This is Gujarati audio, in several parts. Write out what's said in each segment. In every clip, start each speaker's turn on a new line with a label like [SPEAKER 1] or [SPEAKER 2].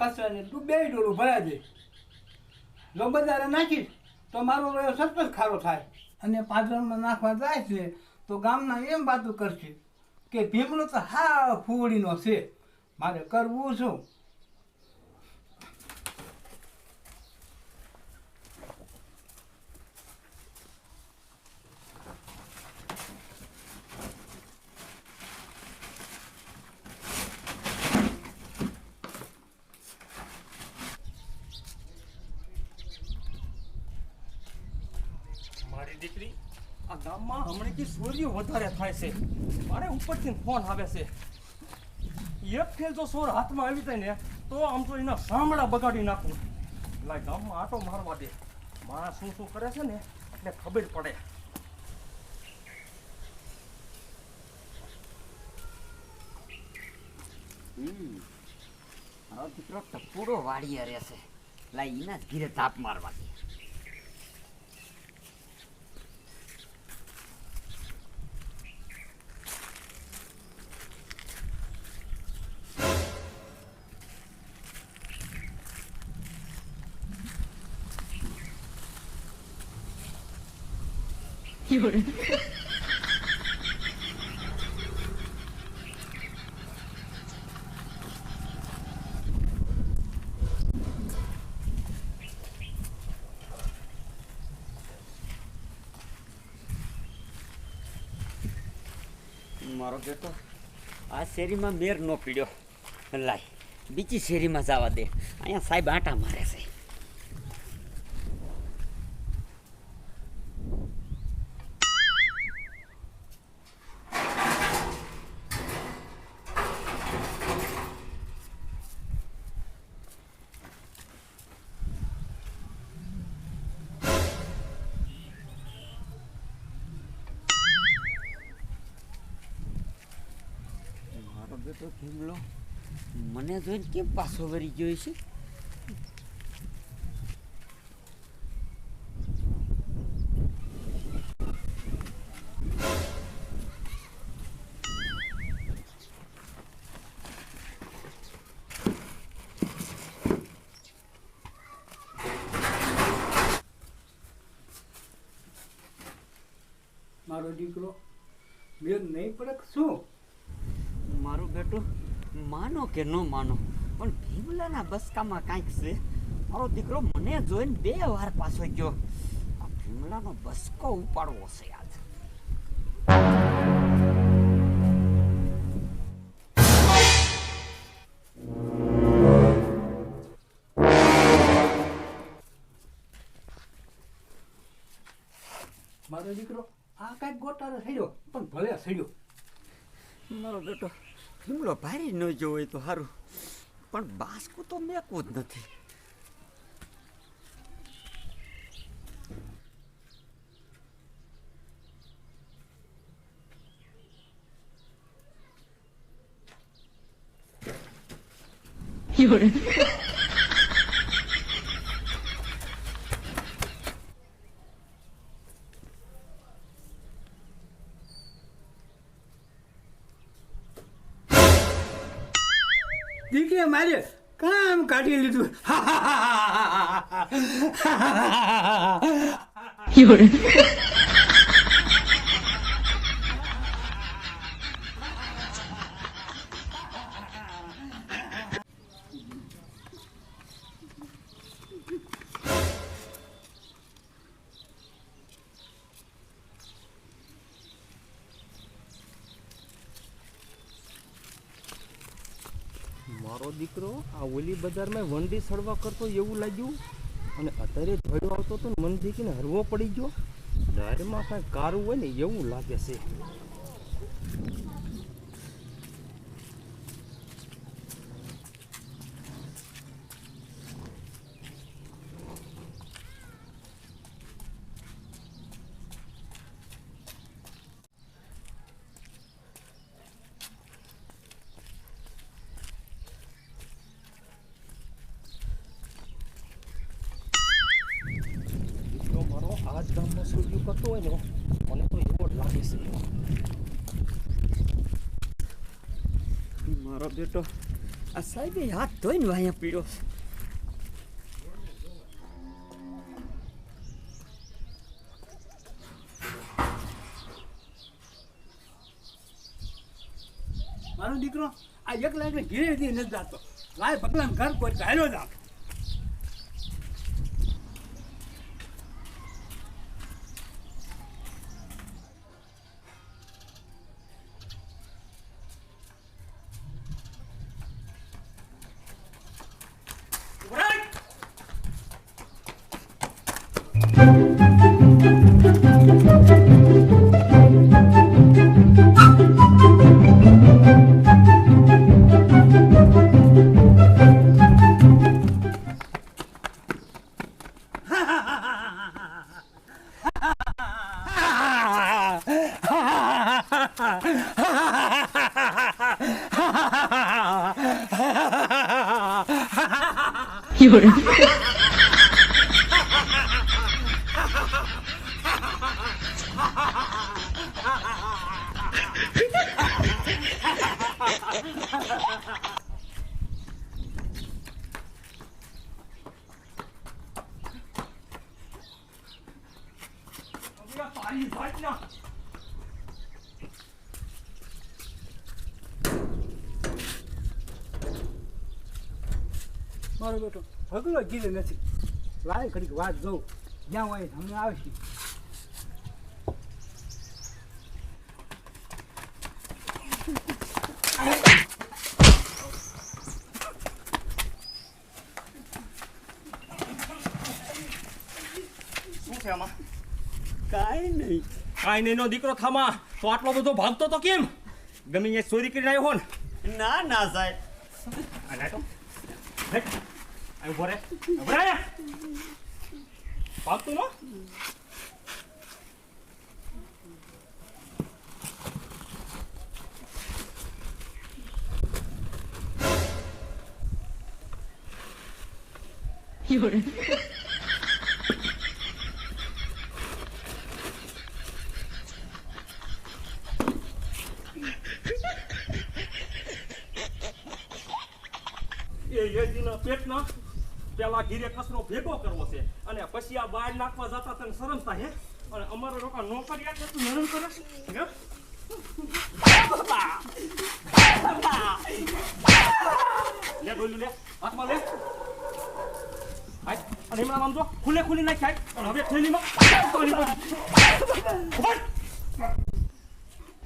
[SPEAKER 1] કચરાને તું બે ડોલું ભરાઈ દે. જો બજારે નાખીશ તો મારો રહ્યો સરપંચ ખારો થાય. અને પાદરમાં નાખવા જાય છે તો ગામના એમ વાતું કરશે કે ભીમલો તો હા ફૂડીનો છે. મારે કરવું શું?
[SPEAKER 2] મારી દીકરી, આ ગામમાં હમણાંથી ચોરીઓ વધારે છે. ખબર પડે.
[SPEAKER 3] દીકરો ટપુડો વાડીએ રહેશે. લાઈ એના જ ઘીરે તાપ મારવા દે. મારો બેટો, આ શેરીમાં મેર નો પીડ્યો. લાય, બીજી શેરીમાં જવા દે. અહીંયા સાહેબ આટા મારે છે. બેટો ભીમલો મને જોઈને કેમ પાછો વળી ગયો છે?
[SPEAKER 1] મારો દીકરો મેં નહીં પડે શું?
[SPEAKER 3] મારો બેટો માનો કે ન માનો પણ ભીમલાના બસકામાં કાંઈક છે. મારો દીકરો મને જોઈને બે વાર પાછો ગયો. આ ભીમલાનો બસકો ઉપાડવો છે આજ
[SPEAKER 1] મારો દીકરો આ કાંઈક ગોટાળો થયો પણ ભલે થયો
[SPEAKER 3] મારો બેટો ભીમલો ભારી ન જો તો સારું પણ બાસકું તો મેકવું જ નથી.
[SPEAKER 1] દીકરીએ મારે કામ કાઢી લીધું.
[SPEAKER 2] મારો દીકરો આ ઓલી બજારમાં વંડી સડવા કરતો એવું લાગ્યું. અને અત્યારે ધોયો આવતો તો મન થઈને હરવો પડી ગયો. દારમાં કાંઈ કારું હોય ને એવું લાગે છે દીકરો મારો આ જ ગામમાં સૂર્ય કરતો હોય ને મને તો એવો જ લાગે છે
[SPEAKER 3] મારો બેટો આ સાહેબે હાથ ધોઈને વાયા પીડ્યો.
[SPEAKER 1] મારો દીકરો આ એક લાખ ઘીરે નથી જાતો લાય ભગલાન ઘર કોઈ ચાલ્યો જા
[SPEAKER 2] Right! હવે આ તારી જાતના
[SPEAKER 1] મારો બેટો ભગલો ઘીરે નથી. લાય ઘડીક વાત જોઉં. જ્યાં હોય હમણાં આવશે.
[SPEAKER 2] શું છે આમાં?
[SPEAKER 3] કાંઈ નહીં.
[SPEAKER 2] કાંઈ નહીં નો દીકરો થામા. તો આટલો બધો ભાગતો તો કેમ? ગમે એ ચોરી કરીને આવ્યો હો ને
[SPEAKER 3] ના ના સાહેબ.
[SPEAKER 2] આ તો હેટ. આ ઊભો રે ભાગતું નો? એ યજીના પેટના પેલા ઘીરે કચરો ભેગો કરવો છે. અને પછી આ બહાર નાખવા જતા તને શરમ થાય અને અમારા લોકો નોકરિયાત છે તું નરમ કરે લે ડોલું, લે. હાથમાં લે. અને એમના આમ જો. ખુલે ખુલી નાખ. અને હવે થેલીમાં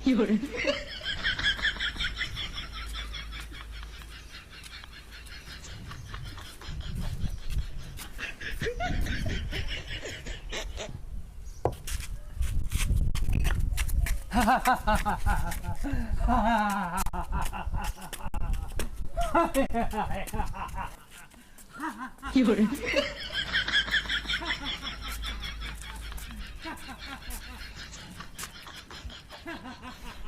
[SPEAKER 2] ખબર. 夜 Ha ha ha ha!